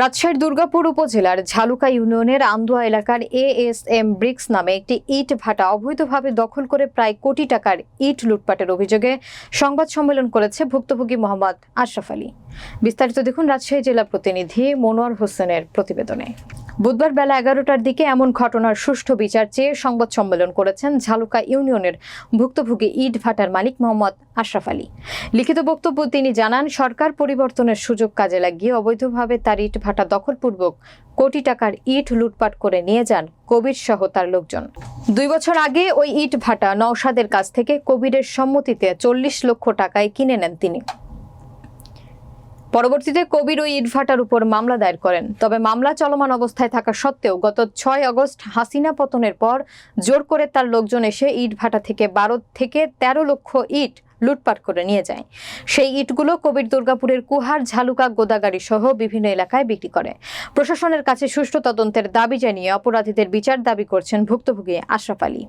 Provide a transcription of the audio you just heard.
রাজশাহীর দুর্গাপুর উপজেলার ঝালুকা ইউনিয়নের আন্দুয়া এলাকার এএসএম ব্রিক্স নামে একটি ইট ভাটা অবৈধভাবে দখল করে প্রায় কোটি টাকার ইট লুটপাটের অভিযোগে সংবাদ সম্মেলন করেছে ভুক্তভোগী মোহাম্মদ আশরাফ আলী। বিস্তারিত দেখুন রাজশাহী জেলা প্রতিনিধি মনোয়ার হোসেনের প্রতিবেদনে। বুধবার বেলা এগারোটার দিকে এমন ঘটনার সুষ্ঠু বিচার চেয়ে সংবাদ সম্মেলন করেছেন ঝালুকা ইউনিয়নের ভুক্তভোগী ইট ভাটার মালিক মোহাম্মদ আশরাফ আলী। লিখিত বক্তব্য তিনি জানান, সরকার পরিবর্তনের সুযোগ কাজে লাগিয়ে অবৈধভাবে তার ইট ভাটা দখলপূর্বক কোটি টাকার ইট লুটপাট করে নিয়ে যান কবির সহ তার লোকজন। দুই বছর আগে ওই ইট ভাটা নওশাদের কাছ থেকে কবিরের সম্মতিতে চল্লিশ লক্ষ টাকায় কিনে নেন তিনি। পরবর্তীতে কবির ওই ইটভাটার উপর মামলা দায়ের করেন। তবে মামলা চলমান অবস্থায় থাকা সত্ত্বেও গত ছয় আগস্ট হাসিনা পতনের পর জোর করে তার লোকজন এসে ইটভাটা থেকে বারো থেকে তেরো লক্ষ ইট লুটপাট করে নিয়ে যায়। সেই ইটগুলো কবির দুর্গাপুরের কুহার, ঝালুকা, গোদাগাড়ি সহ বিভিন্ন এলাকায় বিক্রি করে। প্রশাসনের কাছে সুষ্ঠু তদন্তের দাবি জানিয়ে অপরাধীদের বিচার দাবি করছেন ভুক্তভোগী আশরাফ আলী।